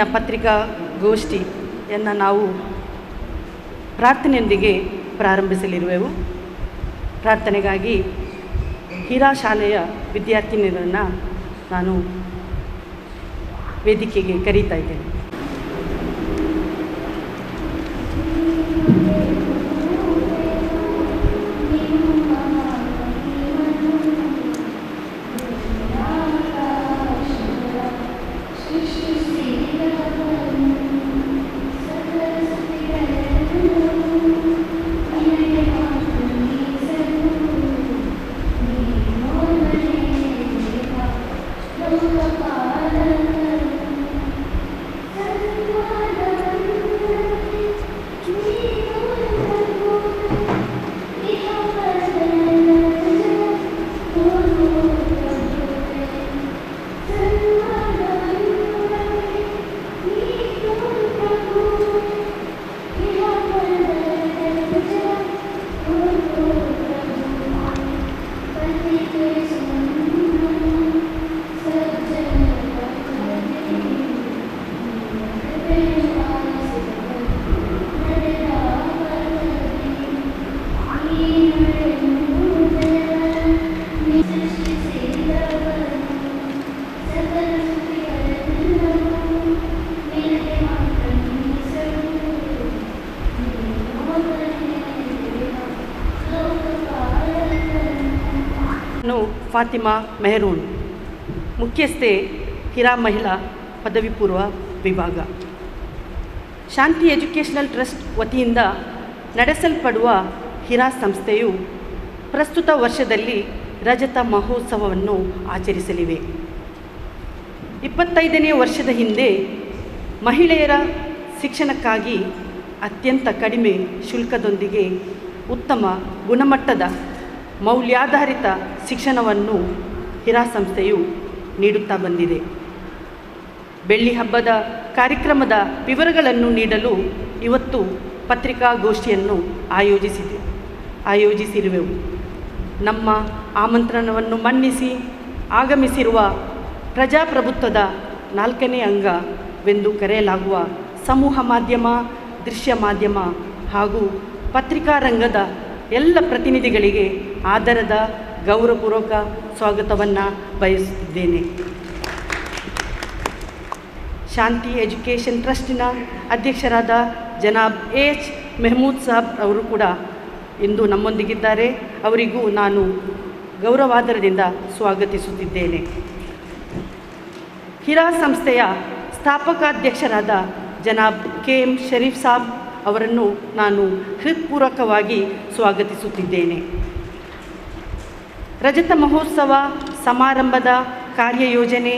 ಇಂದಿನ ಪತ್ರಿಕಾ ಗೋಷ್ಠಿಯನ್ನು ನಾವು ಪ್ರಾರ್ಥನೆಯೊಂದಿಗೆ ಪ್ರಾರಂಭಿಸಲಿರುವೆವು. ಪ್ರಾರ್ಥನೆಗಾಗಿ ಹೀರಾ ಶಾಲೆಯ ವಿದ್ಯಾರ್ಥಿನಿಯರನ್ನು ನಾನು ವೇದಿಕೆಗೆ ಕರೀತಾ ಇದ್ದೇನೆ. ಫಾತಿಮಾ ಮೆಹರೂನ್, ಮುಖ್ಯಸ್ಥೆ ಹಿರಾ ಮಹಿಳಾ ಪದವಿ ಪೂರ್ವ ವಿಭಾಗ. ಶಾಂತಿ ಎಜುಕೇಷನಲ್ ಟ್ರಸ್ಟ್ ವತಿಯಿಂದ ನಡೆಸಲ್ಪಡುವ ಹಿರಾ ಸಂಸ್ಥೆಯು ಪ್ರಸ್ತುತ ವರ್ಷದಲ್ಲಿ ರಜತ ಮಹೋತ್ಸವವನ್ನು ಆಚರಿಸಲಿವೆ. ಇಪ್ಪತ್ತೈದನೇ ವರ್ಷದ ಹಿಂದೆ ಮಹಿಳೆಯರ ಶಿಕ್ಷಣಕ್ಕಾಗಿ ಅತ್ಯಂತ ಕಡಿಮೆ ಶುಲ್ಕದೊಂದಿಗೆ ಉತ್ತಮ ಗುಣಮಟ್ಟದ ಮೌಲ್ಯಾಧಾರಿತ ಶಿಕ್ಷಣವನ್ನು ಹಿರಾ ಸಂಸ್ಥೆಯು ನೀಡುತ್ತಾ ಬಂದಿದೆ. ಬೆಳ್ಳಿ ಹಬ್ಬದ ಕಾರ್ಯಕ್ರಮದ ವಿವರಗಳನ್ನು ನೀಡಲು ಇವತ್ತು ಪತ್ರಿಕಾಗೋಷ್ಠಿಯನ್ನು ಆಯೋಜಿಸಿದೆ. ಆಯೋಜಿಸಿರುವೆವು. ನಮ್ಮ ಆಮಂತ್ರಣವನ್ನು ಮನ್ನಿಸಿ ಆಗಮಿಸಿರುವ ಪ್ರಜಾಪ್ರಭುತ್ವದ ನಾಲ್ಕನೇ ಅಂಗವೆಂದು ಕರೆಯಲಾಗುವ ಸಮೂಹ ಮಾಧ್ಯಮ, ದೃಶ್ಯ ಮಾಧ್ಯಮ ಹಾಗೂ ಪತ್ರಿಕಾ ರಂಗದ ಎಲ್ಲ ಪ್ರತಿನಿಧಿಗಳಿಗೆ ಆಧಾರದ ಗೌರವಪೂರ್ವಕ ಸ್ವಾಗತವನ್ನು ಬಯಸುತ್ತಿದ್ದೇನೆ. ಶಾಂತಿ ಎಜುಕೇಷನ್ ಟ್ರಸ್ಟಿನ ಅಧ್ಯಕ್ಷರಾದ ಜನಾಬ್ ಎಚ್ ಮೆಹಮೂದ್ ಸಾಬ್ ಅವರು ಕೂಡ ಇಂದು ನಮ್ಮೊಂದಿಗಿದ್ದಾರೆ. ಅವರಿಗೂ ನಾನು ಗೌರವಾದರದಿಂದ ಸ್ವಾಗತಿಸುತ್ತಿದ್ದೇನೆ. ಹಿರಾ ಸಂಸ್ಥೆಯ ಸ್ಥಾಪಕಾಧ್ಯಕ್ಷರಾದ ಜನಾಬ್ ಕೆ ಎಂ ಶರೀಫ್ ಸಾಬ್ ಅವರನ್ನು ನಾನು ಹೃತ್ಪೂರ್ವಕವಾಗಿ ಸ್ವಾಗತಿಸುತ್ತಿದ್ದೇನೆ. ರಜತ ಮಹೋತ್ಸವ, ಸಮಾರಂಭದ ಕಾರ್ಯಯೋಜನೆ,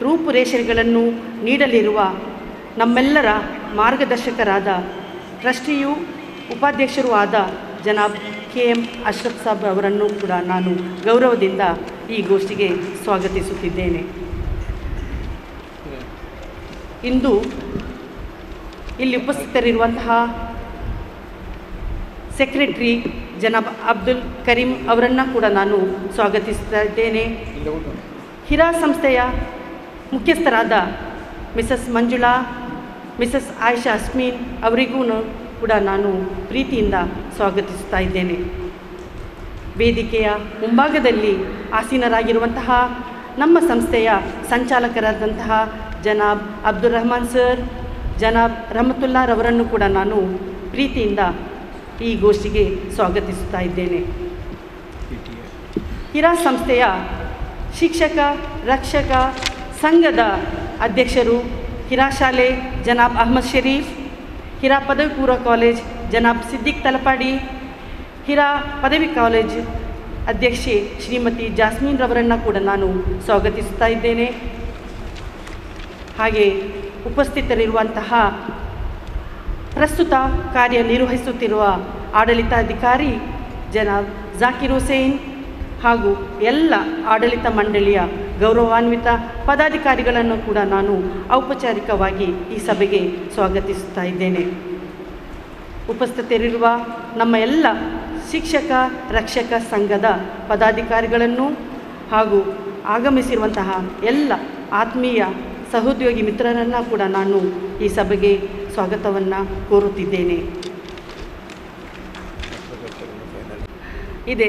ರೂಪುರೇಷೆಗಳನ್ನು ನೀಡಲಿರುವ ನಮ್ಮೆಲ್ಲರ ಮಾರ್ಗದರ್ಶಕರಾದ ಟ್ರಸ್ಟಿಯು ಉಪಾಧ್ಯಕ್ಷರೂ ಆದ ಜನಾಬ್ ಕೆ ಎಂ ಅಶ್ರಫ್ ಸಾಬ್ ಅವರನ್ನು ಕೂಡ ನಾನು ಗೌರವದಿಂದ ಈ ಗೋಷ್ಠಿಗೆ ಸ್ವಾಗತಿಸುತ್ತಿದ್ದೇನೆ. ಇಂದು ಇಲ್ಲಿ ಉಪಸ್ಥಿತರಿರುವಂತಹ ಸೆಕ್ರೆಟರಿ ಜನಾಬ್ ಅಬ್ದುಲ್ ಕರೀಂ ಅವರನ್ನು ಕೂಡ ನಾನು ಸ್ವಾಗತಿಸ್ತಾ ಇದ್ದೇನೆ. ಹಿರಾ ಸಂಸ್ಥೆಯ ಮುಖ್ಯಸ್ಥರಾದ ಮಿಸಸ್ ಮಂಜುಳಾ, ಮಿಸಸ್ ಆಯಿಷಾ ಅಸ್ಮೀನ್ ಅವರಿಗೂ ಕೂಡ ನಾನು ಪ್ರೀತಿಯಿಂದ ಸ್ವಾಗತಿಸ್ತಾ ಇದ್ದೇನೆ. ವೇದಿಕೆಯ ಮುಂಭಾಗದಲ್ಲಿ ಆಸೀನರಾಗಿರುವಂತಹ ನಮ್ಮ ಸಂಸ್ಥೆಯ ಸಂಚಾಲಕರಾದಂತಹ ಜನಾಬ್ ಅಬ್ದುಲ್ ರಹಮಾನ್ ಸರ್ ಜನಾಬ್ ರಹಮತುಲ್ಲಾರವರನ್ನು ಕೂಡ ನಾನು ಪ್ರೀತಿಯಿಂದ ಈ ಗೋಷ್ಠಿಗೆ ಸ್ವಾಗತಿಸುತ್ತಾ ಇದ್ದೇನೆ. ಹಿರಾ ಸಂಸ್ಥೆಯ ಶಿಕ್ಷಕ, ರಕ್ಷಕ ಸಂಘದ ಅಧ್ಯಕ್ಷರು ಹಿರಾ ಶಾಲೆ ಜನಾಬ್ ಅಹಮದ್ ಶರೀಫ್, ಹಿರಾ ಪದವಿ ಪೂರ್ವ ಕಾಲೇಜ್ ಜನಾಬ್ ಸಿದ್ದಿಕ್ ತಲಪಾಡಿ, ಹಿರಾ ಪದವಿ ಕಾಲೇಜ್ ಅಧ್ಯಕ್ಷೆ ಶ್ರೀಮತಿ ಜಾಸ್ಮೀನ್ ರವರನ್ನು ಕೂಡ ನಾನು ಸ್ವಾಗತಿಸ್ತಾ ಇದ್ದೇನೆ. ಹಾಗೆ ಉಪಸ್ಥಿತರಿರುವಂತಹ ಪ್ರಸ್ತುತ ಕಾರ್ಯನಿರ್ವಹಿಸುತ್ತಿರುವ ಆಡಳಿತಾಧಿಕಾರಿ ಜನಾಬ್ ಜಾಕಿರ್ ಹುಸೇನ್ ಹಾಗೂ ಎಲ್ಲ ಆಡಳಿತ ಮಂಡಳಿಯ ಗೌರವಾನ್ವಿತ ಪದಾಧಿಕಾರಿಗಳನ್ನು ಕೂಡ ನಾನು ಔಪಚಾರಿಕವಾಗಿ ಈ ಸಭೆಗೆ ಸ್ವಾಗತಿಸುತ್ತಾ ಇದ್ದೇನೆ. ಉಪಸ್ಥಿತರಿರುವ ನಮ್ಮ ಎಲ್ಲ ಶಿಕ್ಷಕ, ರಕ್ಷಕ ಸಂಘದ ಪದಾಧಿಕಾರಿಗಳನ್ನು ಹಾಗೂ ಆಗಮಿಸಿರುವಂತಹ ಎಲ್ಲ ಆತ್ಮೀಯ ಸಹೋದ್ಯೋಗಿ ಮಿತ್ರರನ್ನು ಕೂಡ ನಾನು ಈ ಸಭೆಗೆ ಸ್ವಾಗತವನ್ನು ಕೋರುತ್ತಿದ್ದೇನೆ. ಇದೆ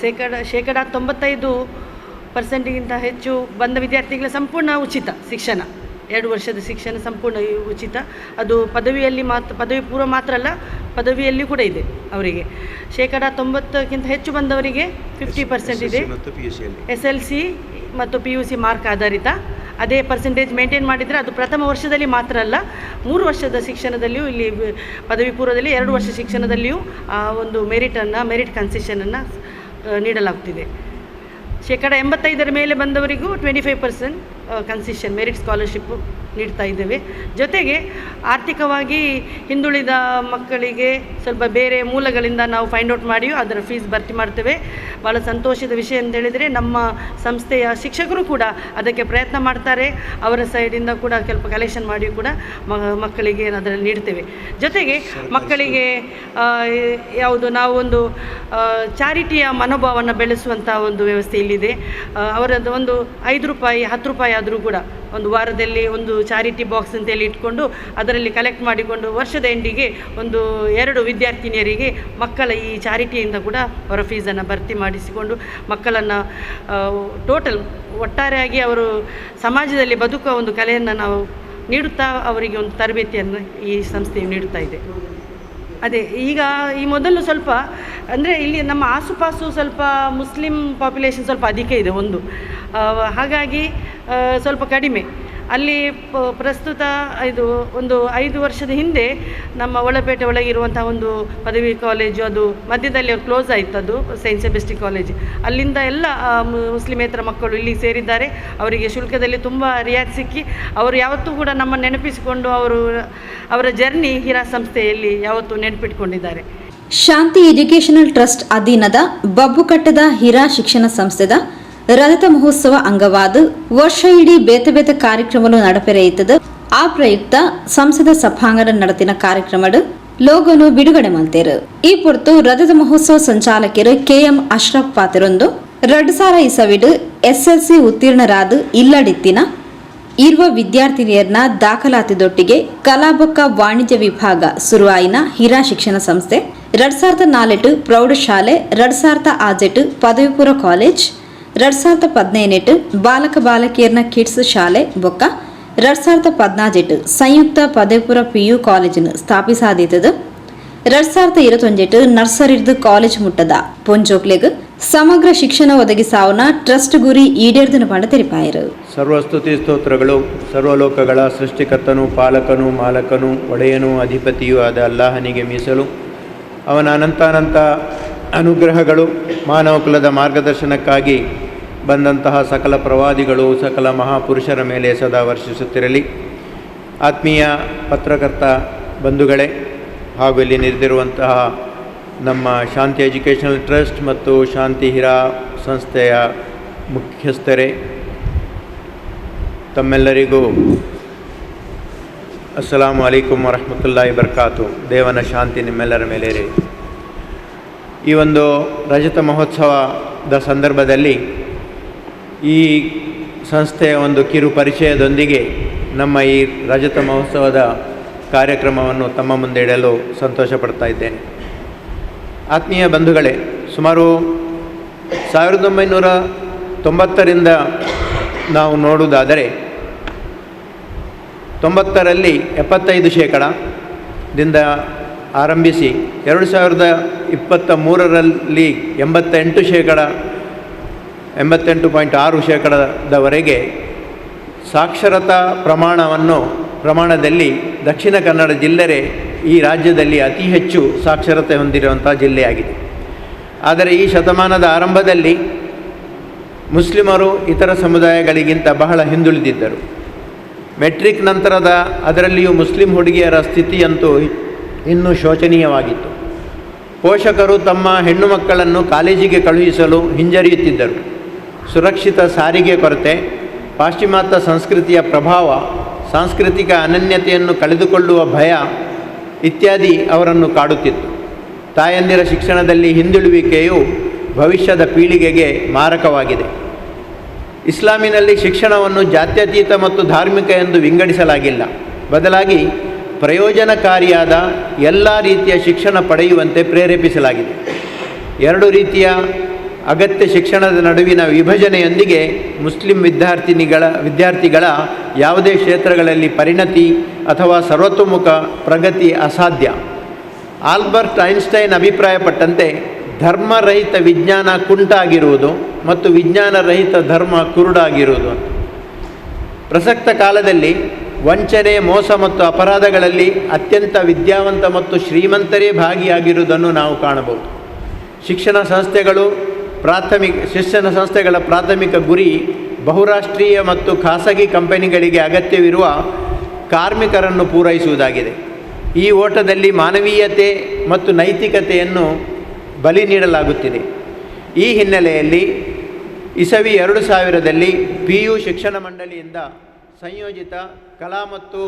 ಶೇಕಡ ಶೇಕಡ ತೊಂಬತ್ತೈದು ಪರ್ಸೆಂಟಿಗಿಂತ ಹೆಚ್ಚು ಬಂದ ವಿದ್ಯಾರ್ಥಿಗಳ ಸಂಪೂರ್ಣ ಉಚಿತ ಶಿಕ್ಷಣ. ಎರಡು ವರ್ಷದ ಶಿಕ್ಷಣ ಸಂಪೂರ್ಣ ಉಚಿತ. ಅದು ಪದವಿಯಲ್ಲಿ ಮಾತ್ರ ಪದವಿ ಪೂರ್ವ ಮಾತ್ರ ಅಲ್ಲ ಪದವಿಯಲ್ಲಿ ಕೂಡ ಇದೆ ಅವರಿಗೆ. ಶೇಕಡ ತೊಂಬತ್ತಕ್ಕಿಂತ ಹೆಚ್ಚು ಬಂದವರಿಗೆ ಫಿಫ್ಟಿ ಪರ್ಸೆಂಟ್ ಇದೆ. ಎಸ್ ಎಲ್ ಸಿ ಮತ್ತು ಪಿ ಯು ಸಿ ಮಾರ್ಕ್ ಆಧಾರಿತ. ಅದೇ ಪರ್ಸೆಂಟೇಜ್ ಮೇಂಟೈನ್ ಮಾಡಿದರೆ ಅದು ಪ್ರಥಮ ವರ್ಷದಲ್ಲಿ ಮಾತ್ರ ಅಲ್ಲ, ಮೂರು ವರ್ಷದ ಶಿಕ್ಷಣದಲ್ಲಿಯೂ ಇಲ್ಲಿ ಪದವಿ ಪೂರ್ವದಲ್ಲಿ ಎರಡು ವರ್ಷ ಶಿಕ್ಷಣದಲ್ಲಿಯೂ, ಆ, ಒಂದು ಮೆರಿಟನ್ನು ಮೆರಿಟ್ ಕನ್ಸೆಷನನ್ನು ನೀಡಲಾಗುತ್ತಿದೆ ಶೇಕಡ ಎಂಬತ್ತೈದರ ಮೇಲೆ ಬಂದವರಿಗೂ twenty five percent concession merit scholarship ನೀಡ್ತಾ ಇದ್ದೇವೆ. ಜೊತೆಗೆ ಆರ್ಥಿಕವಾಗಿ ಹಿಂದುಳಿದ ಮಕ್ಕಳಿಗೆ ಸ್ವಲ್ಪ ಬೇರೆ ಮೂಲಗಳಿಂದ ನಾವು ಫೈಂಡ್ ಔಟ್ ಮಾಡಿಯೂ ಅದರ ಫೀಸ್ ಭರ್ತಿ ಮಾಡ್ತೇವೆ. ಭಾಳ ಸಂತೋಷದ ವಿಷಯ ಅಂತ ಹೇಳಿದರೆ ನಮ್ಮ ಸಂಸ್ಥೆಯ ಶಿಕ್ಷಕರು ಕೂಡ ಅದಕ್ಕೆ ಪ್ರಯತ್ನ ಮಾಡ್ತಾರೆ. ಅವರ ಸೈಡಿಂದ ಕೂಡ ಸ್ವಲ್ಪ ಕಲೆಕ್ಷನ್ ಮಾಡಿಯೂ ಕೂಡ ಮಕ್ಕಳಿಗೆ ಅದರಲ್ಲಿ ನೀಡ್ತೇವೆ. ಜೊತೆಗೆ ಮಕ್ಕಳಿಗೆ ಯಾವುದು ನಾವು ಒಂದು ಚಾರಿಟಿಯ ಮನೋಭಾವವನ್ನು ಬೆಳೆಸುವಂಥ ಒಂದು ವ್ಯವಸ್ಥೆ ಇಲ್ಲಿದೆ ಅವರದ್ದು ಒಂದು ಐದು ರೂಪಾಯಿ ಹತ್ತು ರೂಪಾಯಿ ಆದರೂ ಕೂಡ ಒಂದು ವಾರದಲ್ಲಿ ಒಂದು ಚಾರಿಟಿ ಬಾಕ್ಸ್ ಅಂತೇಳಿ ಇಟ್ಕೊಂಡು ಅದರಲ್ಲಿ ಕಲೆಕ್ಟ್ ಮಾಡಿಕೊಂಡು ವರ್ಷದ ಎಂಡಿಗೆ ಒಂದು ಎರಡು ವಿದ್ಯಾರ್ಥಿನಿಯರಿಗೆ ಮಕ್ಕಳ ಈ ಚಾರಿಟಿಯಿಂದ ಕೂಡ ಅವರ ಫೀಸನ್ನು ಭರ್ತಿ ಮಾಡಿಸಿಕೊಂಡು ಮಕ್ಕಳನ್ನು ಟೋಟಲ್ ಒಟ್ಟಾರೆಯಾಗಿ ಅವರು ಸಮಾಜದಲ್ಲಿ ಬದುಕುವ ಒಂದು ಕಲೆಯನ್ನು ನಾವು ನೀಡುತ್ತಾ ಅವರಿಗೆ ಒಂದು ತರಬೇತಿಯನ್ನು ಈ ಸಂಸ್ಥೆಯು ನೀಡುತ್ತಾ ಇದೆ. ಅದೇ, ಈಗ ಈ ಮೊದಲು ಸ್ವಲ್ಪ ಅಂದರೆ ಇಲ್ಲಿ ನಮ್ಮ ಆಸುಪಾಸು ಸ್ವಲ್ಪ ಮುಸ್ಲಿಂ ಪಾಪ್ಯುಲೇಷನ್ ಸ್ವಲ್ಪ ಅಧಿಕ ಇದೆ ಒಂದು. ಹಾಗಾಗಿ ಸ್ವಲ್ಪ ಕಡಿಮೆ. ಅಲ್ಲಿ ಪ್ರಸ್ತುತ ಇದು ಒಂದು ಐದು ವರ್ಷದ ಹಿಂದೆ ನಮ್ಮ ಒಳಪೇಟೆ ಒಳಗಿರುವಂಥ ಒಂದು ಪದವಿ ಕಾಲೇಜು ಅದು ಮಧ್ಯದಲ್ಲಿ ಕ್ಲೋಸ್ ಆಯಿತು ಅದು ಸೈನ್ಸ್ ಸೆಬೆಸ್ಟಿ ಕಾಲೇಜ್ ಅಲ್ಲಿಂದ ಎಲ್ಲ ಮುಸ್ಲಿಮೇತರ ಮಕ್ಕಳು ಇಲ್ಲಿ ಸೇರಿದ್ದಾರೆ. ಅವರಿಗೆ ಶುಲ್ಕದಲ್ಲಿ ತುಂಬ ರಿಯಾಯಿತಿ ಸಿಕ್ಕಿ, ಅವರು ಯಾವತ್ತೂ ಕೂಡ ನಮ್ಮ ನೆನಪಿಸಿಕೊಂಡು ಅವರು, ಅವರ ಜರ್ನಿ ಹಿರಾ ಸಂಸ್ಥೆಯಲ್ಲಿ ಯಾವತ್ತೂ ನೆನಪಿಟ್ಕೊಂಡಿದ್ದಾರೆ. ಶಾಂತಿ ಎಜುಕೇಷನಲ್ ಟ್ರಸ್ಟ್ ಅಧೀನದ ಬಬ್ಬುಕಟ್ಟದ ಹಿರಾ ಶಿಕ್ಷಣ ಸಂಸ್ಥೆದ ರಜತ ಮಹೋತ್ಸವ ಅಂಗವಾದ ವರ್ಷ ಇಡೀ ಬೇತೆ ಬೇತೆ ಕಾರ್ಯಕ್ರಮಗಳು ನಡಪೆರೆಯುತ್ತದೆ. ಆ ಪ್ರಯುಕ್ತ ಸಂಸದ ಸಭಾಂಗಣ ನಡೆತಿನ ಕಾರ್ಯಕ್ರಮಡು ಲೋಗೋನು ಬಿಡುಗಡೆ ಮಾಡ್ತೇರು. ಈ ಪೊರ್ತು ರಜತ ಮಹೋತ್ಸವ ಸಂಚಾಲಕರು ಕೆಎಂ ಅಶ್ರಫ್ ಪಾತಿರೊಂದು ಎರಡು ಸಾವಿರ ಇಸವಿಡು ಸಿ ಉತ್ತೀರ್ಣರಾದ ಇಲ್ಲಡಿತ್ತಿನ ಇರುವ ವಿದ್ಯಾರ್ಥಿನಿಯರ್ನ ದಾಖಲಾತಿದೊಟ್ಟಿಗೆ ಕಲಾಬಕ್ಕ ವಾಣಿಜ್ಯ ವಿಭಾಗ ಸುರುವಾಯಿನ ಹಿರಾ ಶಿಕ್ಷಣ ಸಂಸ್ಥೆ, ಎರಡ್ ಸಾವಿರದ ನಾಲೆಟು ಪ್ರೌಢಶಾಲೆ, ಎರಡ್ ಸಾವಿರದ ಆಜೆಟು ಪದವಿಪೂರ್ವ ಕಾಲೇಜ್ ಎರಡ್ ಸಾವಿರದ ಬಾಲಕ ಬಾಲಕಿಯರ್ನ ಕಿಡ್ಸ್ ಶಾಲೆ ಬೊಕ್ಕ. ಎರಡ್ ಸಾವಿರದ ಪದಿನಾಜೆಟ್ಟು ಸಂಯುಕ್ತ ಪದೇಪುರ ಪಿ ಯು ಕಾಲೇಜನ್ನು ಸ್ಥಾಪಿಸಾದೀತದು ಎರಡ್ ಸಾವಿರದ ಇರತ್ತೊಂಜೆಟ್ಟು ನರ್ಸರಿರ್ದು ಕಾಲೇಜ್ ಮುಟ್ಟದ. ಪೊಂಜೋಕ್ಲೆಗ್ ಸಮಗ್ರ ಶಿಕ್ಷಣ ಒದಗಿಸಾವನ ಟ್ರಸ್ಟ್ ಗುರಿ ಈಡೇರ್ದಿನ ಪಂಡ ತೆರಿಪಾಯರು. ಸರ್ವಸ್ತುತಿ ಸ್ತೋತ್ರಗಳು, ಸರ್ವಲೋಕಗಳ ಸೃಷ್ಟಿಕರ್ತನು, ಪಾಲಕನು, ಮಾಲಕನು, ಒಡೆಯನು, ಅಧಿಪತಿಯೂ ಆದ ಅಲ್ಲಾಹನಿಗೆ ಮೀಸಲು. ಅವನ ಅನಂತಾನಂತ ಅನುಗ್ರಹಗಳು ಮಾನವ ಕುಲದ ಮಾರ್ಗದರ್ಶನಕ್ಕಾಗಿ ಬಂದಂತಹ ಸಕಲ ಪ್ರವಾದಿಗಳು, ಸಕಲ ಮಹಾಪುರುಷರ ಮೇಲೆ ಸದಾ ವರ್ಷಿಸುತ್ತಿರಲಿ. ಆತ್ಮೀಯ ಪತ್ರಕರ್ತ ಬಂಧುಗಳೇ, ಹಾಗೂ ಇಲ್ಲಿ ನೆರೆದಿರುವಂತಹ ನಮ್ಮ ಶಾಂತಿ ಎಜುಕೇಷನಲ್ ಟ್ರಸ್ಟ್ ಮತ್ತು ಶಾಂತಿ ಹಿರಾ ಸಂಸ್ಥೆಯ ಮುಖ್ಯಸ್ಥರೇ, ತಮ್ಮೆಲ್ಲರಿಗೂ ಅಸ್ಸಲಾಮು ಅಲೈಕುಮ್ ವರಹಮತುಲ್ಲಾಹಿ ಬರ್ಕಾತು ದೇವನ ಶಾಂತಿ ನಿಮ್ಮೆಲ್ಲರ ಮೇಲೆ ಈ ಒಂದು ರಜತ ಮಹೋತ್ಸವದ ಸಂದರ್ಭದಲ್ಲಿ ಈ ಸಂಸ್ಥೆಯ ಒಂದು ಕಿರು ಪರಿಚಯದೊಂದಿಗೆ ನಮ್ಮ ಈ ರಜತ ಮಹೋತ್ಸವದ ಕಾರ್ಯಕ್ರಮವನ್ನು ತಮ್ಮ ಮುಂದೆ ಇಡಲು ಸಂತೋಷ ಪಡ್ತಾ ಇದ್ದೇನೆ. ಆತ್ಮೀಯ ಬಂಧುಗಳೇ, ಸುಮಾರು ಸಾವಿರದ ಒಂಬೈನೂರ ತೊಂಬತ್ತರಿಂದ ನಾವು ನೋಡುವುದಾದರೆ, ತೊಂಬತ್ತರಲ್ಲಿ ಎಪ್ಪತ್ತೈದು ಶೇಕಡದಿಂದ ಆರಂಭಿಸಿ ಎರಡು ಸಾವಿರದ ಇಪ್ಪತ್ತ ಮೂರರಲ್ಲಿ ಎಂಬತ್ತೆಂಟು ಶೇಕಡ ಎಂಬತ್ತೆಂಟು ಪಾಯಿಂಟ್ ಆರು ಶೇಕಡದವರೆಗೆ ಸಾಕ್ಷರತಾ ಪ್ರಮಾಣವನ್ನು, ಪ್ರಮಾಣದಲ್ಲಿ ದಕ್ಷಿಣ ಕನ್ನಡ ಜಿಲ್ಲೆರೆ ಈ ರಾಜ್ಯದಲ್ಲಿ ಅತಿ ಹೆಚ್ಚು ಸಾಕ್ಷರತೆ ಹೊಂದಿರುವಂಥ ಜಿಲ್ಲೆಯಾಗಿದೆ. ಆದರೆ ಈ ಶತಮಾನದ ಆರಂಭದಲ್ಲಿ ಮುಸ್ಲಿಮರು ಇತರ ಸಮುದಾಯಗಳಿಗಿಂತ ಬಹಳ ಹಿಂದುಳಿದಿದ್ದರು. ಮೆಟ್ರಿಕ್ ನಂತರದ ಅದರಲ್ಲಿಯೂ ಮುಸ್ಲಿಂ ಹುಡುಗಿಯರ ಸ್ಥಿತಿಯಂತೂ ಇನ್ನೂ ಶೋಚನೀಯವಾಗಿತ್ತು. ಪೋಷಕರು ತಮ್ಮ ಹೆಣ್ಣು ಮಕ್ಕಳನ್ನು ಕಾಲೇಜಿಗೆ ಕಳುಹಿಸಲು ಹಿಂಜರಿಯುತ್ತಿದ್ದರು. ಸುರಕ್ಷಿತ ಸಾರಿಗೆ ಕೊರತೆ, ಪಾಶ್ಚಿಮಾತ್ಯ ಸಂಸ್ಕೃತಿಯ ಪ್ರಭಾವ, ಸಾಂಸ್ಕೃತಿಕ ಅನನ್ಯತೆಯನ್ನು ಕಳೆದುಕೊಳ್ಳುವ ಭಯ ಇತ್ಯಾದಿ ಅವರನ್ನು ಕಾಡುತ್ತಿತ್ತು. ತಾಯಂದಿರ ಶಿಕ್ಷಣದಲ್ಲಿ ಹಿಂದುಳುವಿಕೆಯು ಭವಿಷ್ಯದ ಪೀಳಿಗೆಗೆ ಮಾರಕವಾಗಿದೆ. ಇಸ್ಲಾಮಿನಲ್ಲಿ ಶಿಕ್ಷಣವನ್ನು ಜಾತ್ಯತೀತ ಮತ್ತು ಧಾರ್ಮಿಕ ಎಂದು ವಿಂಗಡಿಸಲಾಗಿಲ್ಲ. ಬದಲಾಗಿ ಪ್ರಯೋಜನಕಾರಿಯಾದ ಎಲ್ಲ ರೀತಿಯ ಶಿಕ್ಷಣ ಪಡೆಯುವಂತೆ ಪ್ರೇರೇಪಿಸಲಾಗಿದೆ. ಎರಡು ರೀತಿಯ ಅಗತ್ಯ ಶಿಕ್ಷಣದ ನಡುವಿನ ವಿಭಜನೆಯೊಂದಿಗೆ ಮುಸ್ಲಿಂ ವಿದ್ಯಾರ್ಥಿನಿಗಳ, ವಿದ್ಯಾರ್ಥಿಗಳ ಯಾವುದೇ ಕ್ಷೇತ್ರಗಳಲ್ಲಿ ಪರಿಣತಿ ಅಥವಾ ಸರ್ವತೋಮುಖ ಪ್ರಗತಿ ಅಸಾಧ್ಯ. ಆಲ್ಬರ್ಟ್ ಐನ್ಸ್ಟೈನ್ ಅಭಿಪ್ರಾಯಪಟ್ಟಂತೆ, ಧರ್ಮರಹಿತ ವಿಜ್ಞಾನ ಕುಂಟಾಗಿರುವುದು ಮತ್ತು ವಿಜ್ಞಾನರಹಿತ ಧರ್ಮ ಕುರುಡಾಗಿರುವುದು. ಪ್ರಸಕ್ತ ಕಾಲದಲ್ಲಿ ವಂಚನೆ, ಮೋಸ ಮತ್ತು ಅಪರಾಧಗಳಲ್ಲಿ ಅತ್ಯಂತ ವಿದ್ಯಾವಂತ ಮತ್ತು ಶ್ರೀಮಂತರೇ ಭಾಗಿಯಾಗಿರುವುದನ್ನು ನಾವು ಕಾಣಬಹುದು. ಶಿಕ್ಷಣ ಸಂಸ್ಥೆಗಳು ಪ್ರಾಥಮಿಕ ಶಿಕ್ಷಣ ಸಂಸ್ಥೆಗಳ ಪ್ರಾಥಮಿಕ ಗುರಿ ಬಹುರಾಷ್ಟ್ರೀಯ ಮತ್ತು ಖಾಸಗಿ ಕಂಪನಿಗಳಿಗೆ ಅಗತ್ಯವಿರುವ ಕಾರ್ಮಿಕರನ್ನು ಪೂರೈಸುವುದಾಗಿದೆ. ಈ ಓಟದಲ್ಲಿ ಮಾನವೀಯತೆ ಮತ್ತು ನೈತಿಕತೆಯನ್ನು ಬಲಿ ನೀಡಲಾಗುತ್ತಿದೆ. ಈ ಹಿನ್ನೆಲೆಯಲ್ಲಿ ಇಸವಿ ಎರಡು ಸಾವಿರದಲ್ಲಿ ಪಿ ಯು ಶಿಕ್ಷಣ ಮಂಡಳಿಯಿಂದ ಸಂಯೋಜಿತ ಕಲಾ ಮತ್ತು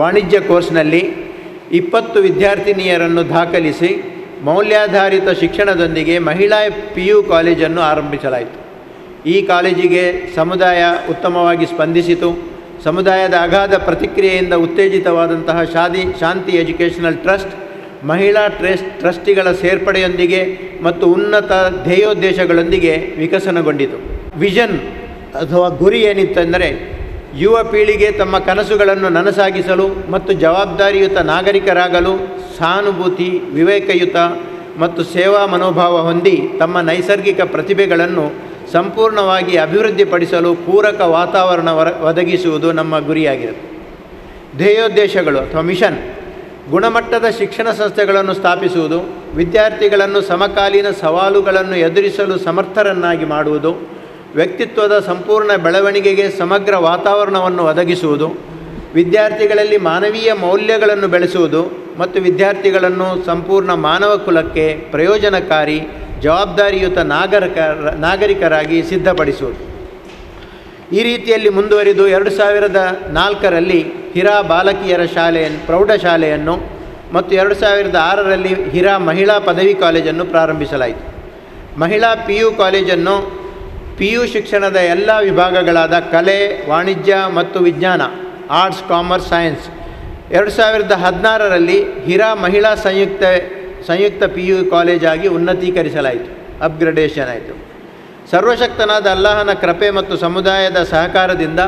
ವಾಣಿಜ್ಯ ಕೋರ್ಸ್ನಲ್ಲಿ ಇಪ್ಪತ್ತು ವಿದ್ಯಾರ್ಥಿನಿಯರನ್ನು ದಾಖಲಿಸಿ ಮೌಲ್ಯಾಧಾರಿತ ಶಿಕ್ಷಣದೊಂದಿಗೆ ಮಹಿಳಾ ಪಿ ಯು ಕಾಲೇಜನ್ನು ಆರಂಭಿಸಲಾಯಿತು. ಈ ಕಾಲೇಜಿಗೆ ಸಮುದಾಯ ಉತ್ತಮವಾಗಿ ಸ್ಪಂದಿಸಿತು. ಸಮುದಾಯದ ಅಗಾಧ ಪ್ರತಿಕ್ರಿಯೆಯಿಂದ ಉತ್ತೇಜಿತವಾದಂತಹ ಶಾದಿ, ಶಾಂತಿ ಎಜುಕೇಷನಲ್ ಟ್ರಸ್ಟ್, ಮಹಿಳಾ ಟ್ರಸ್ಟ್ ಟ್ರಸ್ಟಿಗಳ ಸೇರ್ಪಡೆಯೊಂದಿಗೆ ಮತ್ತು ಉನ್ನತ ಧ್ಯೇಯೋದ್ದೇಶಗಳೊಂದಿಗೆ ವಿಕಸನಗೊಂಡಿತು. ವಿಷನ್ ಅಥವಾ ಗುರಿ ಏನಿತ್ತೆಂದರೆ ಯುವ ಪೀಳಿಗೆ ತಮ್ಮ ಕನಸುಗಳನ್ನು ನನಸಾಗಿಸಲು ಮತ್ತು ಜವಾಬ್ದಾರಿಯುತ ನಾಗರಿಕರಾಗಲು ಸಹಾನುಭೂತಿ, ವಿವೇಕಯುತ ಮತ್ತು ಸೇವಾ ಮನೋಭಾವ ಹೊಂದಿ ತಮ್ಮ ನೈಸರ್ಗಿಕ ಪ್ರತಿಭೆಗಳನ್ನು ಸಂಪೂರ್ಣವಾಗಿ ಅಭಿವೃದ್ಧಿಪಡಿಸಲು ಪೂರಕ ವಾತಾವರಣ ವರ- ಒದಗಿಸುವುದು ನಮ್ಮ ಗುರಿಯಾಗಿರುತ್ತೆ. ಧ್ಯೇಯೋದ್ದೇಶಗಳು ಅಥವಾ ಮಿಷನ್, ಗುಣಮಟ್ಟದ ಶಿಕ್ಷಣ ಸಂಸ್ಥೆಗಳನ್ನು ಸ್ಥಾಪಿಸುವುದು, ವಿದ್ಯಾರ್ಥಿಗಳನ್ನು ಸಮಕಾಲೀನ ಸವಾಲುಗಳನ್ನು ಎದುರಿಸಲು ಸಮರ್ಥರನ್ನಾಗಿ ಮಾಡುವುದು ವ್ಯಕ್ತಿತ್ವದ ಸಂಪೂರ್ಣ ಬೆಳವಣಿಗೆಗೆ ಸಮಗ್ರ ವಾತಾವರಣವನ್ನು ಒದಗಿಸುವುದು, ವಿದ್ಯಾರ್ಥಿಗಳಲ್ಲಿ ಮಾನವೀಯ ಮೌಲ್ಯಗಳನ್ನು ಬೆಳೆಸುವುದು ಮತ್ತು ವಿದ್ಯಾರ್ಥಿಗಳನ್ನು ಸಂಪೂರ್ಣ ಮಾನವ ಕುಲಕ್ಕೆ ಪ್ರಯೋಜನಕಾರಿ, ಜವಾಬ್ದಾರಿಯುತ ನಾಗರಿಕ, ನಾಗರಿಕರಾಗಿ ಸಿದ್ಧಪಡಿಸುವುದು. ಈ ರೀತಿಯಲ್ಲಿ ಮುಂದುವರಿದು ಎರಡು ಸಾವಿರದ ನಾಲ್ಕರಲ್ಲಿ ಹಿರಾ ಬಾಲಕಿಯರ ಶಾಲೆಯನ್ನು ಪ್ರೌಢಶಾಲೆಯನ್ನು ಮತ್ತು ಎರಡು ಸಾವಿರದ ಆರರಲ್ಲಿ ಹಿರಾ ಮಹಿಳಾ ಪದವಿ ಕಾಲೇಜನ್ನು ಪ್ರಾರಂಭಿಸಲಾಯಿತು. ಮಹಿಳಾ ಪಿ ಯು ಕಾಲೇಜನ್ನು ಪಿ ಯು ಶಿಕ್ಷಣದ ಎಲ್ಲ ವಿಭಾಗಗಳಾದ ಕಲೆ, ವಾಣಿಜ್ಯ ಮತ್ತು ವಿಜ್ಞಾನ ಆರ್ಟ್ಸ್ ಕಾಮರ್ಸ್ ಸೈನ್ಸ್ ಎರಡು ಸಾವಿರದ ಹದಿನಾರರಲ್ಲಿ ಹಿರಾ ಮಹಿಳಾ ಸಂಯುಕ್ತ ಸಂಯುಕ್ತ ಪಿ ಯು ಕಾಲೇಜಾಗಿ ಉನ್ನತೀಕರಿಸಲಾಯಿತು. ಅಪ್ಗ್ರೇಡೇಷನ್ ಆಯಿತು. ಸರ್ವಶಕ್ತನಾದ ಅಲ್ಲಾಹನ ಕೃಪೆ ಮತ್ತು ಸಮುದಾಯದ ಸಹಕಾರದಿಂದ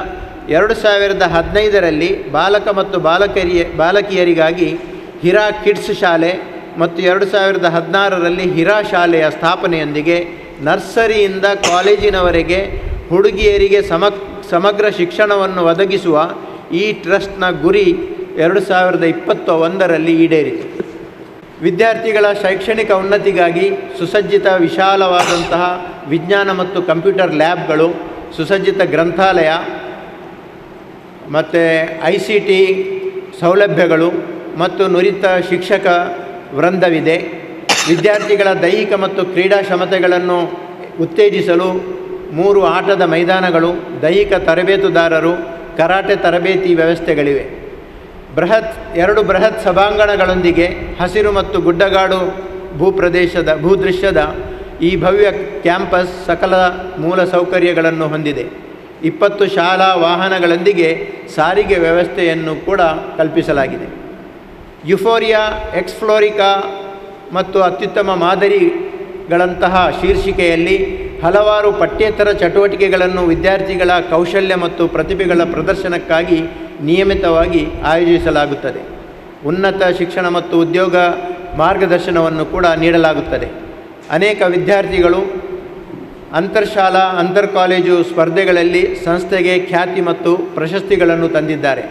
ಎರಡು ಸಾವಿರದ ಹದಿನೈದರಲ್ಲಿ ಬಾಲಕ ಮತ್ತು ಬಾಲಕರಿಯ ಬಾಲಕಿಯರಿಗಾಗಿ ಹಿರಾ ಕಿಡ್ಸ್ ಶಾಲೆ ಮತ್ತು ಎರಡು ಸಾವಿರದ ಹದಿನಾರರಲ್ಲಿ ಹಿರಾ ಶಾಲೆಯ ಸ್ಥಾಪನೆಯೊಂದಿಗೆ ನರ್ಸರಿಯಿಂದ ಕಾಲೇಜಿನವರೆಗೆ ಹುಡುಗಿಯರಿಗೆ ಸಮ ಸಮಗ್ರ ಶಿಕ್ಷಣವನ್ನು ಒದಗಿಸುವ ಈ ಟ್ರಸ್ಟ್ನ ಗುರಿ ಎರಡು ಸಾವಿರದ ಇಪ್ಪತ್ತ ಒಂದರಲ್ಲಿ ಈಡೇರಿತು ವಿದ್ಯಾರ್ಥಿಗಳ ಶೈಕ್ಷಣಿಕ ಉನ್ನತಿಗಾಗಿ ಸುಸಜ್ಜಿತ ವಿಶಾಲವಾದಂತಹ ವಿಜ್ಞಾನ ಮತ್ತು ಕಂಪ್ಯೂಟರ್ ಲ್ಯಾಬ್ಗಳು, ಸುಸಜ್ಜಿತ ಗ್ರಂಥಾಲಯ ಮತ್ತು ಐ ಸಿ ಟಿ ಸೌಲಭ್ಯಗಳು ಮತ್ತು ನುರಿತ ಶಿಕ್ಷಕ ವೃಂದವಿದೆ. ವಿದ್ಯಾರ್ಥಿಗಳ ದೈಹಿಕ ಮತ್ತು ಕ್ರೀಡಾ ಕ್ಷಮತೆಗಳನ್ನು ಉತ್ತೇಜಿಸಲು ಮೂರು ಆಟದ ಮೈದಾನಗಳು, ದೈಹಿಕ ತರಬೇತುದಾರರು, ಕರಾಟೆ ತರಬೇತಿ ವ್ಯವಸ್ಥೆಗಳಿವೆ. ಬೃಹತ್, ಎರಡು ಬೃಹತ್ ಸಭಾಂಗಣಗಳೊಂದಿಗೆ ಹಸಿರು ಮತ್ತು ಗುಡ್ಡಗಾಡು ಭೂಪ್ರದೇಶದ, ಭೂದೃಶ್ಯದ ಈ ಭವ್ಯ ಕ್ಯಾಂಪಸ್ ಸಕಲ ಮೂಲ ಸೌಕರ್ಯಗಳನ್ನು ಹೊಂದಿದೆ. ಇಪ್ಪತ್ತು ಶಾಲಾ ವಾಹನಗಳೊಂದಿಗೆ ಸಾರಿಗೆ ವ್ಯವಸ್ಥೆಯನ್ನು ಕೂಡ ಕಲ್ಪಿಸಲಾಗಿದೆ. ಯುಫೋರಿಯಾ, ಎಕ್ಸ್ಫ್ಲೋರಿಕಾ ಮತ್ತು ಅತ್ಯುತ್ತಮ ಮಾದರಿಗಳಂತಹ ಶೀರ್ಷಿಕೆಯಲ್ಲಿ ಹಲವಾರು ಪಠ್ಯೇತರ ಚಟುವಟಿಕೆಗಳನ್ನು ವಿದ್ಯಾರ್ಥಿಗಳ ಕೌಶಲ್ಯ ಮತ್ತು ಪ್ರತಿಭೆಗಳ ಪ್ರದರ್ಶನಕ್ಕಾಗಿ ನಿಯಮಿತವಾಗಿ ಆಯೋಜಿಸಲಾಗುತ್ತದೆ. ಉನ್ನತ ಶಿಕ್ಷಣ ಮತ್ತು ಉದ್ಯೋಗ ಮಾರ್ಗದರ್ಶನವನ್ನು ಕೂಡ ನೀಡಲಾಗುತ್ತದೆ. ಅನೇಕ ವಿದ್ಯಾರ್ಥಿಗಳು ಅಂತರ್ಶಾಲಾ ಅಂತರ್ ಕಾಲೇಜು ಸ್ಪರ್ಧೆಗಳಲ್ಲಿ ಸಂಸ್ಥೆಗೆ ಖ್ಯಾತಿ ಮತ್ತು ಪ್ರಶಸ್ತಿಗಳನ್ನು ತಂದಿದ್ದಾರೆ.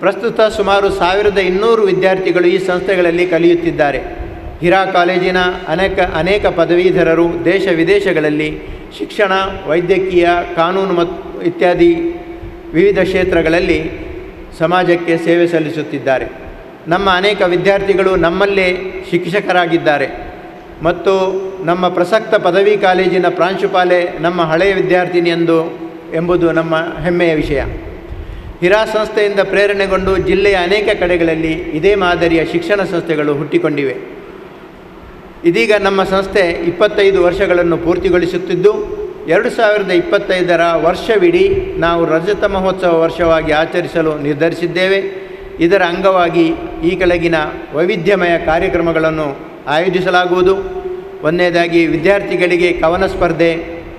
ಪ್ರಸ್ತುತ ಸುಮಾರು ಸಾವಿರದ ಇನ್ನೂರು ವಿದ್ಯಾರ್ಥಿಗಳು ಈ ಸಂಸ್ಥೆಗಳಲ್ಲಿ ಕಲಿಯುತ್ತಿದ್ದಾರೆ. ಹಿರಾ ಕಾಲೇಜಿನ ಅನೇಕ ಅನೇಕ ಪದವೀಧರರು ದೇಶ ವಿದೇಶಗಳಲ್ಲಿ ಶಿಕ್ಷಣ, ವೈದ್ಯಕೀಯ, ಕಾನೂನು ಮತ್ತು ಇತ್ಯಾದಿ ವಿವಿಧ ಕ್ಷೇತ್ರಗಳಲ್ಲಿ ಸಮಾಜಕ್ಕೆ ಸೇವೆ ಸಲ್ಲಿಸುತ್ತಿದ್ದಾರೆ. ನಮ್ಮ ಅನೇಕ ವಿದ್ಯಾರ್ಥಿಗಳು ನಮ್ಮಲ್ಲೇ ಶಿಕ್ಷಕರಾಗಿದ್ದಾರೆ. ಮತ್ತು ನಮ್ಮ ಪ್ರಸಕ್ತ ಪದವಿ ಕಾಲೇಜಿನ ಪ್ರಾಂಶುಪಾಲೆ ನಮ್ಮ ಹಳೆಯ ವಿದ್ಯಾರ್ಥಿನಿ ಎಂದು ಎಂಬುದು ನಮ್ಮ ಹೆಮ್ಮೆಯ ವಿಷಯ. ಹಿರಾ ಸಂಸ್ಥೆಯಿಂದ ಪ್ರೇರಣೆಗೊಂಡು ಜಿಲ್ಲೆಯ ಅನೇಕ ಕಡೆಗಳಲ್ಲಿ ಇದೇ ಮಾದರಿಯ ಶಿಕ್ಷಣ ಸಂಸ್ಥೆಗಳು ಹುಟ್ಟಿಕೊಂಡಿವೆ. ಇದೀಗ ನಮ್ಮ ಸಂಸ್ಥೆ ಇಪ್ಪತ್ತೈದು ವರ್ಷಗಳನ್ನು ಪೂರ್ತಿಗೊಳಿಸುತ್ತಿದ್ದು, ಎರಡು ಸಾವಿರದ ಇಪ್ಪತ್ತೈದರ ವರ್ಷವಿಡೀ ನಾವು ರಜತ ಮಹೋತ್ಸವ ವರ್ಷವಾಗಿ ಆಚರಿಸಲು ನಿರ್ಧರಿಸಿದ್ದೇವೆ. ಇದರ ಅಂಗವಾಗಿ ಈ ಕೆಳಗಿನ ವೈವಿಧ್ಯಮಯ ಕಾರ್ಯಕ್ರಮಗಳನ್ನು ಆಯೋಜಿಸಲಾಗುವುದು. ಒಂದನೇದಾಗಿ ವಿದ್ಯಾರ್ಥಿಗಳಿಗೆ ಕವನ ಸ್ಪರ್ಧೆ,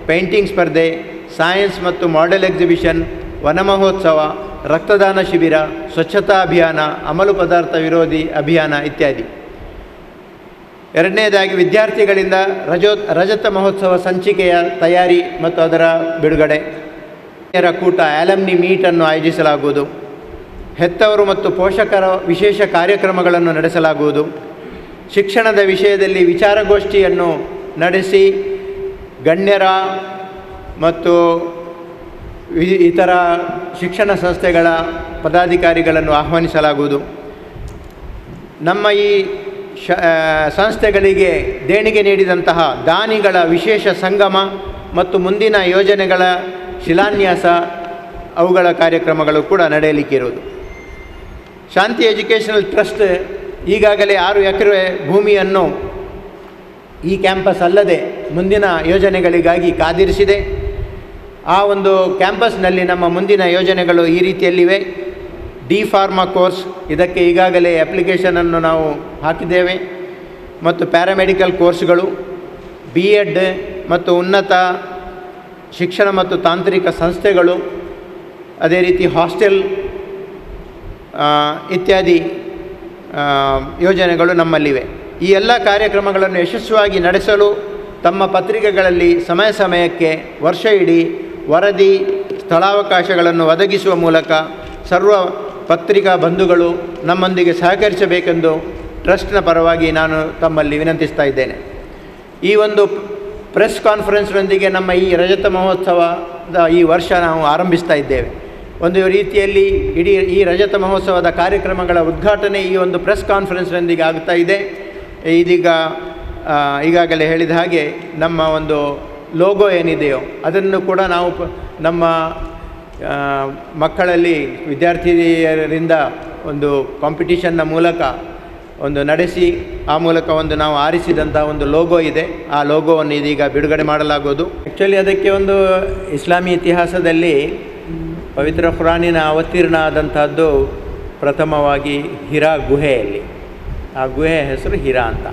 ಪೇಂಟಿಂಗ್ ಸ್ಪರ್ಧೆ, ಸೈನ್ಸ್ ಮತ್ತು ಮಾಡೆಲ್ ಎಕ್ಸಿಬಿಷನ್, ವನ ಮಹೋತ್ಸವ, ರಕ್ತದಾನ ಶಿಬಿರ, ಸ್ವಚ್ಛತಾ ಅಭಿಯಾನ, ಅಮಲು ಪದಾರ್ಥ ವಿರೋಧಿ ಅಭಿಯಾನ ಇತ್ಯಾದಿ. ಎರಡನೇದಾಗಿ ವಿದ್ಯಾರ್ಥಿಗಳಿಂದ ರಜೋ ರಜತ ಮಹೋತ್ಸವ ಸಂಚಿಕೆಯ ತಯಾರಿ ಮತ್ತು ಅದರ ಬಿಡುಗಡೆ. ಕೂಟ ಆಲಮ್ನಿ ಮೀಟನ್ನು ಆಯೋಜಿಸಲಾಗುವುದು. ಹೆತ್ತವರು ಮತ್ತು ಪೋಷಕರ ವಿಶೇಷ ಕಾರ್ಯಕ್ರಮಗಳನ್ನು ನಡೆಸಲಾಗುವುದು. ಶಿಕ್ಷಣದ ವಿಷಯದಲ್ಲಿ ವಿಚಾರಗೋಷ್ಠಿಯನ್ನು ನಡೆಸಿ ಗಣ್ಯರ ಮತ್ತು ಇತರ ಶಿಕ್ಷಣ ಸಂಸ್ಥೆಗಳ ಪದಾಧಿಕಾರಿಗಳನ್ನು ಆಹ್ವಾನಿಸಲಾಗುವುದು. ನಮ್ಮ ಈ ಶ ಸಂಸ್ಥೆಗಳಿಗೆ ದೇಣಿಗೆ ನೀಡಿದಂತಹ ದಾನಿಗಳ ವಿಶೇಷ ಸಂಗಮ ಮತ್ತು ಮುಂದಿನ ಯೋಜನೆಗಳ ಶಿಲಾನ್ಯಾಸ ಅವುಗಳ ಕಾರ್ಯಕ್ರಮಗಳು ಕೂಡ ನಡೆಯಲಿಕ್ಕಿರುವುದು ಶಾಂತಿ ಎಜುಕೇಷನಲ್ ಟ್ರಸ್ಟ್ ಈಗಾಗಲೇ ಆರು ಎಕರೆ ಭೂಮಿಯನ್ನು ಈ ಕ್ಯಾಂಪಸ್ ಅಲ್ಲದೆ ಮುಂದಿನ ಯೋಜನೆಗಳಿಗಾಗಿ ಕಾದಿರಿಸಿದೆ. ಆ ಒಂದು ಕ್ಯಾಂಪಸ್ನಲ್ಲಿ ನಮ್ಮ ಮುಂದಿನ ಯೋಜನೆಗಳು ಈ ರೀತಿಯಲ್ಲಿವೆ. ಡಿ ಫಾರ್ಮಾ ಕೋರ್ಸ್, ಇದಕ್ಕೆ ಈಗಾಗಲೇ ಅಪ್ಲಿಕೇಶನನ್ನು ನಾವು ಹಾಕಿದ್ದೇವೆ. ಮತ್ತು ಪ್ಯಾರಾಮೆಡಿಕಲ್ ಕೋರ್ಸ್ಗಳು ಬಿ ಎಡ್ ಮತ್ತು ಉನ್ನತ ಶಿಕ್ಷಣ ಮತ್ತು ತಾಂತ್ರಿಕ ಸಂಸ್ಥೆಗಳು, ಅದೇ ರೀತಿ ಹಾಸ್ಟೆಲ್ ಇತ್ಯಾದಿ ಯೋಜನೆಗಳು ನಮ್ಮಲ್ಲಿವೆ. ಈ ಎಲ್ಲ ಕಾರ್ಯಕ್ರಮಗಳನ್ನು ಯಶಸ್ವಿಯಾಗಿ ನಡೆಸಲು ತಮ್ಮ ಪತ್ರಿಕೆಗಳಲ್ಲಿ ಸಮಯ ಸಮಯಕ್ಕೆ ವರ್ಷ ಇಡೀ ವರದಿ ಸ್ಥಳಾವಕಾಶಗಳನ್ನು ಒದಗಿಸುವ ಮೂಲಕ ಸರ್ವ ಪತ್ರಿಕಾ ಬಂಧುಗಳು ನಮ್ಮೊಂದಿಗೆ ಸಹಕರಿಸಬೇಕೆಂದು ಟ್ರಸ್ಟ್ನ ಪರವಾಗಿ ನಾನು ತಮ್ಮಲ್ಲಿ ವಿನಂತಿಸ್ತಾ ಇದ್ದೇನೆ. ಈ ಒಂದು ಪ್ರೆಸ್ ಕಾನ್ಫರೆನ್ಸ್ನೊಂದಿಗೆ ನಮ್ಮ ಈ ರಜತ ಮಹೋತ್ಸವದ ಈ ವರ್ಷ ನಾವು ಆರಂಭಿಸ್ತಾ ಇದ್ದೇವೆ. ಒಂದು ರೀತಿಯಲ್ಲಿ ಇಡೀ ಈ ರಜತ ಮಹೋತ್ಸವದ ಕಾರ್ಯಕ್ರಮಗಳ ಉದ್ಘಾಟನೆ ಈ ಒಂದು ಪ್ರೆಸ್ ಕಾನ್ಫರೆನ್ಸ್ನೊಂದಿಗೆ ಆಗ್ತಾ ಇದೆ. ಇದೀಗ ಈಗಾಗಲೇ ಹೇಳಿದ ಹಾಗೆ ನಮ್ಮ ಒಂದು ಲೋಗೋ ಏನಿದೆಯೋ ಅದನ್ನು ಕೂಡ ನಾವು ನಮ್ಮ ಮಕ್ಕಳಲ್ಲಿ ವಿದ್ಯಾರ್ಥಿಯರಿಂದ ಒಂದು ಕಾಂಪಿಟೀಷನ್ನ ಮೂಲಕ ಒಂದು ನಡೆಸಿ, ಆ ಮೂಲಕ ಒಂದು ನಾವು ಆರಿಸಿದಂಥ ಒಂದು ಲೋಗೋ ಇದೆ. ಆ ಲೋಗೋವನ್ನು ಇದೀಗ ಬಿಡುಗಡೆ ಮಾಡಲಾಗುವುದು. ಆ್ಯಕ್ಚುಲಿ ಅದಕ್ಕೆ ಒಂದು ಇಸ್ಲಾಮಿ ಇತಿಹಾಸದಲ್ಲಿ ಪವಿತ್ರ ಖುರಾನಿನ ಅವತೀರ್ಣ ಆದಂಥದ್ದು ಪ್ರಥಮವಾಗಿ ಹಿರಾ ಗುಹೆಯಲ್ಲಿ. ಆ ಗುಹೆ ಹೆಸರು ಹಿರಾ ಅಂತ.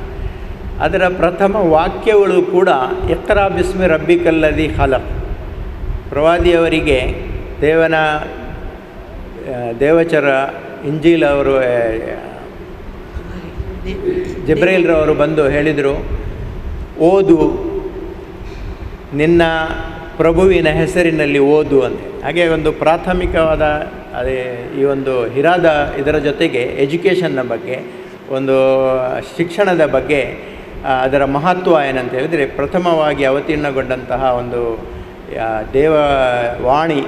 ಅದರ ಪ್ರಥಮ ವಾಕ್ಯಗಳು ಕೂಡ ಎತ್ತರ ಬಿಸ್ಮಿ ರಬ್ಬಿಕಲ್ಲದಿ ಹಲಕ್ ಪ್ರವಾದಿಯವರಿಗೆ ದೇವನ ದೇವಚರ ಇಂಜೀಲ್ ಅವರು ಜಬ್ರೇಲ್ರವರು ಬಂದು ಹೇಳಿದರು, ಓದು, ನಿನ್ನ ಪ್ರಭುವಿನ ಹೆಸರಿನಲ್ಲಿ ಓದು ಅಂತ ಹಾಗೆ ಒಂದು ಪ್ರಾಥಮಿಕವಾದ, ಅದೇ ಈ ಒಂದು ಹಿರಾದ ಇದರ ಜೊತೆಗೆ ಎಜುಕೇಷನ್ನ ಬಗ್ಗೆ, ಒಂದು ಶಿಕ್ಷಣದ ಬಗ್ಗೆ ಅದರ ಮಹತ್ವ ಏನಂತ ಹೇಳಿದರೆ, ಪ್ರಥಮವಾಗಿ ಅವತೀರ್ಣಗೊಂಡಂತಹ ಒಂದು ದೇವ ದೇವವಾಣಿ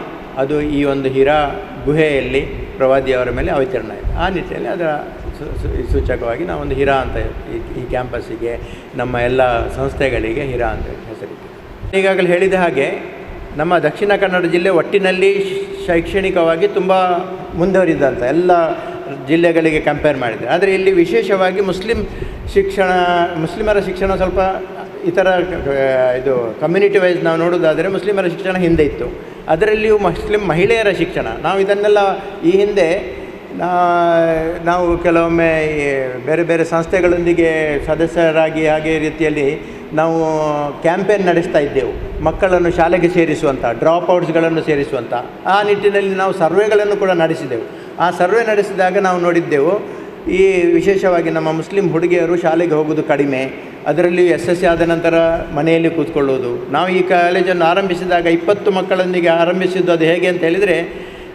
ಅದು ಈ ಒಂದು ಹೀರಾ ಗುಹೆಯಲ್ಲಿ ಪ್ರವಾದಿಯವರ ಮೇಲೆ ಅವತರಣ ಆಯಿತು. ಆ ನಿಟ್ಟಿನಲ್ಲಿ ಅದರ ಸೂಚಕವಾಗಿ ನಾವು ನಾವೊಂದು ಹಿರಾ ಅಂತ ಈ ಕ್ಯಾಂಪಸ್ಸಿಗೆ, ನಮ್ಮ ಎಲ್ಲ ಸಂಸ್ಥೆಗಳಿಗೆ ಹಿರಾ ಅಂತ ಹೆಸರಿದೆ ಈಗಾಗಲೇ ಹೇಳಿದ ಹಾಗೆ, ನಮ್ಮ ದಕ್ಷಿಣ ಕನ್ನಡ ಜಿಲ್ಲೆ ಒಟ್ಟಿನಲ್ಲಿ ಶೈಕ್ಷಣಿಕವಾಗಿ ತುಂಬ ಮುಂದುವರಿದಂಥ ಎಲ್ಲ ಜಿಲ್ಲೆಗಳಿಗೆ ಕಂಪೇರ್ ಮಾಡಿದರೆ. ಆದರೆ ಇಲ್ಲಿ ವಿಶೇಷವಾಗಿ ಮುಸ್ಲಿಂ ಶಿಕ್ಷಣ, ಮುಸ್ಲಿಮರ ಶಿಕ್ಷಣ ಸ್ವಲ್ಪ ಇತರ ಇದು ಕಮ್ಯುನಿಟಿ ವೈಸ್ ನಾವು ನೋಡೋದಾದರೆ ಮುಸ್ಲಿಮರ ಶಿಕ್ಷಣ ಹಿಂದೆ ಇತ್ತು. ಅದರಲ್ಲಿಯೂ ಮುಸ್ಲಿಂ ಮಹಿಳೆಯರ ಶಿಕ್ಷಣ. ನಾವು ಇದನ್ನೆಲ್ಲ ಈ ಹಿಂದೆ ನಾವು ಕೆಲವೊಮ್ಮೆ ಬೇರೆ ಬೇರೆ ಸಂಸ್ಥೆಗಳೊಂದಿಗೆ ಸದಸ್ಯರಾಗಿ ಹಾಗೆ ರೀತಿಯಲ್ಲಿ ನಾವು ಕ್ಯಾಂಪೇನ್ ನಡೆಸ್ತಾ ಇದ್ದೆವು. ಮಕ್ಕಳನ್ನು ಶಾಲೆಗೆ ಸೇರಿಸುವಂಥ ಡ್ರಾಪ್ ಔಟ್ಸ್ಗಳನ್ನು ಸೇರಿಸುವಂಥ, ಆ ನಿಟ್ಟಿನಲ್ಲಿ ನಾವು ಸರ್ವೆಗಳನ್ನು ಕೂಡ ನಡೆಸಿದೆವು. ಆ ಸರ್ವೆ ನಡೆಸಿದಾಗ ನಾವು ನೋಡಿದ್ದೆವು ಈ ವಿಶೇಷವಾಗಿ ನಮ್ಮ ಮುಸ್ಲಿಂ ಹುಡುಗಿಯರು ಶಾಲೆಗೆ ಹೋಗೋದು ಕಡಿಮೆ. ಅದರಲ್ಲಿ ಎಸ್ ಎಸ್ ಆದ ನಂತರ ಮನೆಯಲ್ಲಿ ಕೂತ್ಕೊಳ್ಳೋದು ನಾವು ಈ ಕಾಲೇಜನ್ನು ಆರಂಭಿಸಿದಾಗ ಇಪ್ಪತ್ತು ಮಕ್ಕಳೊಂದಿಗೆ ಆರಂಭಿಸಿದ್ದು ಅದು ಹೇಗೆ ಅಂತ ಹೇಳಿದರೆ,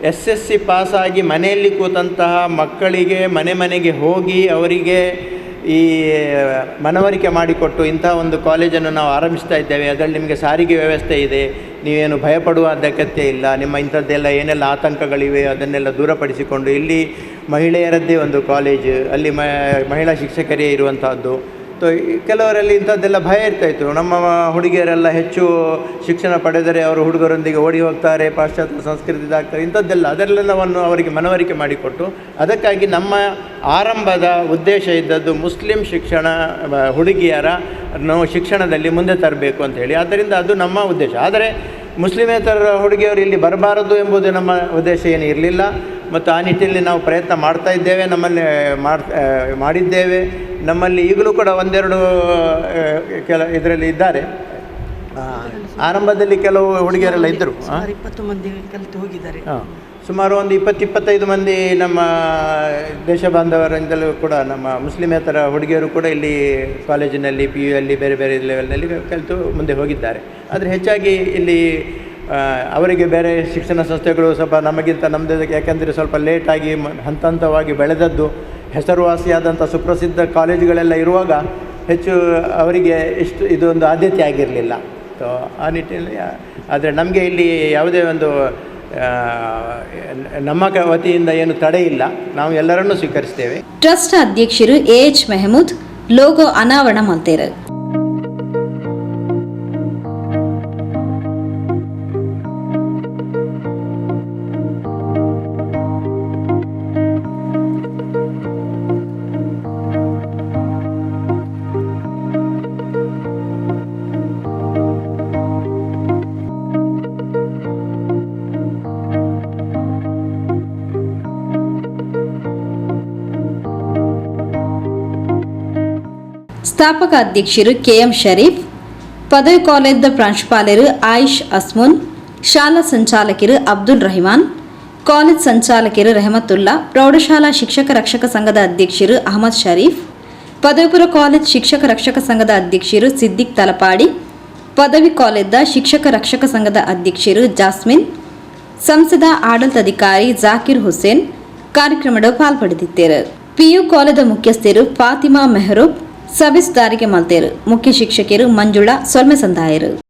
ಎಸ್ ಎಸ್ ಸಿ ಪಾಸಾಗಿ ಮನೆಯಲ್ಲಿ ಕೂತಂತಹ ಮಕ್ಕಳಿಗೆ ಮನೆ ಮನೆಗೆ ಹೋಗಿ ಅವರಿಗೆ ಈ ಮನವರಿಕೆ ಮಾಡಿಕೊಟ್ಟು ಇಂಥ ಒಂದು ಕಾಲೇಜನ್ನು ನಾವು ಆರಂಭಿಸ್ತಾ ಇದ್ದೇವೆ. ಅದರಲ್ಲಿ ನಿಮಗೆ ಸಾರಿಗೆ ವ್ಯವಸ್ಥೆ ಇದೆ. ನೀವೇನು ಭಯಪಡುವ ಅಗತ್ಯ ಇಲ್ಲ. ನಿಮ್ಮ ಇಂಥದ್ದೆಲ್ಲ ಏನೆಲ್ಲ ಆತಂಕಗಳಿವೆ ಅದನ್ನೆಲ್ಲ ದೂರಪಡಿಸಿಕೊಂಡು ಇಲ್ಲಿ ಮಹಿಳೆಯರದ್ದೇ ಒಂದು ಕಾಲೇಜ್ ಅಲ್ಲಿ ಮಹಿಳಾ ಶಿಕ್ಷಕರೇ ಇರುವಂತಹದ್ದು. ಕೆಲವರಲ್ಲಿ ಇಂಥದ್ದೆಲ್ಲ ಭಯ ಇರ್ತಾಯಿತ್ತು ನಮ್ಮ ಹುಡುಗಿಯರೆಲ್ಲ ಹೆಚ್ಚು ಶಿಕ್ಷಣ ಪಡೆದರೆ ಅವರು ಹುಡುಗರೊಂದಿಗೆ ಓಡಿ ಹೋಗ್ತಾರೆ, ಪಾಶ್ಚಾತ್ಯ ಸಂಸ್ಕೃತಿ ಇದಾಗ್ತಾರೆ ಇಂಥದ್ದೆಲ್ಲ ಅದೆಲ್ಲವನ್ನು ಅವರಿಗೆ ಮನವರಿಕೆ ಮಾಡಿಕೊಟ್ಟು ಅದಕ್ಕಾಗಿ ನಮ್ಮ ಆರಂಭದ ಉದ್ದೇಶ ಇದ್ದದ್ದು ಮುಸ್ಲಿಂ ಶಿಕ್ಷಣ ಹುಡುಗಿಯರ ನಾವು ಶಿಕ್ಷಣದಲ್ಲಿ ಮುಂದೆ ತರಬೇಕು ಅಂತ ಹೇಳಿ. ಆದ್ದರಿಂದ ಅದು ನಮ್ಮ ಉದ್ದೇಶ. ಆದರೆ ಮುಸ್ಲಿಮೇತರ ಹುಡುಗಿಯರು ಇಲ್ಲಿ ಬರಬಾರದು ಎಂಬುದು ನಮ್ಮ ಉದ್ದೇಶ ಏನು ಇರಲಿಲ್ಲ. ಮತ್ತು ಆ ನಿಟ್ಟಿನಲ್ಲಿ ನಾವು ಪ್ರಯತ್ನ ಮಾಡ್ತಾ ಇದ್ದೇವೆ ನಮ್ಮಲ್ಲಿ ಮಾಡ್ ಮಾಡಿದ್ದೇವೆ. ನಮ್ಮಲ್ಲಿ ಈಗಲೂ ಕೂಡ ಒಂದೆರಡು ಕೆಲ ಇದರಲ್ಲಿ ಇದ್ದಾರೆ. ಆರಂಭದಲ್ಲಿ ಕೆಲವು ಹುಡುಗಿಯರೆಲ್ಲ ಇದ್ದರು. ಇಪ್ಪತ್ತು ಮಂದಿ ಕಲಿತು ಹೋಗಿದ್ದಾರೆ. ಹಾಂ. ಸುಮಾರು ಒಂದು ಇಪ್ಪತ್ತು ಇಪ್ಪತ್ತೈದು ಮಂದಿ ನಮ್ಮ ದೇಶ ಬಾಂಧವರಿಂದಲೂ ಕೂಡ ನಮ್ಮ ಮುಸ್ಲಿಮೇತರ ಹುಡುಗಿಯರು ಕೂಡ ಇಲ್ಲಿ ಕಾಲೇಜಿನಲ್ಲಿ ಪಿ ಯು ಅಲ್ಲಿ ಬೇರೆ ಬೇರೆ ಲೆವೆಲ್ನಲ್ಲಿ ಕಲಿತು ಮುಂದೆ ಹೋಗಿದ್ದಾರೆ. ಆದರೆ ಹೆಚ್ಚಾಗಿ ಇಲ್ಲಿ ಅವರಿಗೆ ಬೇರೆ ಶಿಕ್ಷಣ ಸಂಸ್ಥೆಗಳು ಸ್ವಲ್ಪ ನಮಗಿಂತ ನಮ್ಮದೇ ಯಾಕೆಂದರೆ ಸ್ವಲ್ಪ ಲೇಟಾಗಿ ಹಂತ ಹಂತವಾಗಿ ಬೆಳೆದದ್ದು, ಹೆಸರುವಾಸಿಯಾದಂಥ ಸುಪ್ರಸಿದ್ಧ ಕಾಲೇಜುಗಳೆಲ್ಲ ಇರುವಾಗ ಹೆಚ್ಚು ಅವರಿಗೆ ಇಷ್ಟು ಇದೊಂದು ಆದ್ಯತೆ ಆಗಿರಲಿಲ್ಲ. ಸೊ ಆ ನಿಟ್ಟಿನಲ್ಲಿ ಆದರೆ ನಮಗೆ ಇಲ್ಲಿ ಯಾವುದೇ ಒಂದು ನಮ್ಮ ವತಿಯಿಂದ ಏನು ತಡೆ ಇಲ್ಲ. ನಾವು ಎಲ್ಲರನ್ನೂ ಸ್ವೀಕರಿಸ್ತೇವೆ. ಟ್ರಸ್ಟ್ ಅಧ್ಯಕ್ಷರು ಎ ಎಚ್ ಮೆಹಮೂದ್, ಲೋಗೋ ಅನಾವರಣ ಮಾಡ್ತಾರೆ ಸ್ಥಾಪಕ ಅಧ್ಯಕ್ಷರು ಕೆಎಂ ಶರೀಫ್, ಪದವಿ ಕಾಲೇಜ್ದ ಪ್ರಾಂಶುಪಾಲರು ಆಯಿಷ್ ಅಸ್ಮುನ್, ಶಾಲಾ ಸಂಚಾಲಕರು ಅಬ್ದುಲ್ ರಹಿಮಾನ್, ಕಾಲೇಜ್ ಸಂಚಾಲಕರು ರೆಹಮತ್ತುಲ್ಲಾ ಪ್ರೌಢಶಾಲಾ ಶಿಕ್ಷಕ ರಕ್ಷಕ ಸಂಘದ ಅಧ್ಯಕ್ಷರು ಅಹಮದ್ ಶರೀಫ್ ಪದವಿಪುರ ಕಾಲೇಜ್ ಶಿಕ್ಷಕ ರಕ್ಷಕ ಸಂಘದ ಅಧ್ಯಕ್ಷರು ಸಿದ್ದಿಕ್ ತಲಪಾಡಿ, ಪದವಿ ಕಾಲೇಜ್ದ ಶಿಕ್ಷಕ ರಕ್ಷಕ ಸಂಘದ ಅಧ್ಯಕ್ಷರು ಜಾಸ್ಮಿನ್, ಸಂಸದ ಆಡಳಿತ ಅಧಿಕಾರಿ ಜಾಕಿರ್ ಹುಸೇನ್ ಕಾರ್ಯಕ್ರಮದ ಪಾಲ್ಪಡೆದಿದ್ದರು. ಪಿಯು ಕಾಲೇಜ್ ಮುಖ್ಯಸ್ಥರು ಫಾತಿಮಾ ಮೆಹರೂಬ್ ಸಭೆ ಸುಧಾರಿಕೆ ಮಲ್ತೇರು. ಮುಖ್ಯ ಶಿಕ್ಷಕಿಯರು ಮಂಜುಳಾ ಸೊಲ್ಮೆ ಸಂದಾಯರು.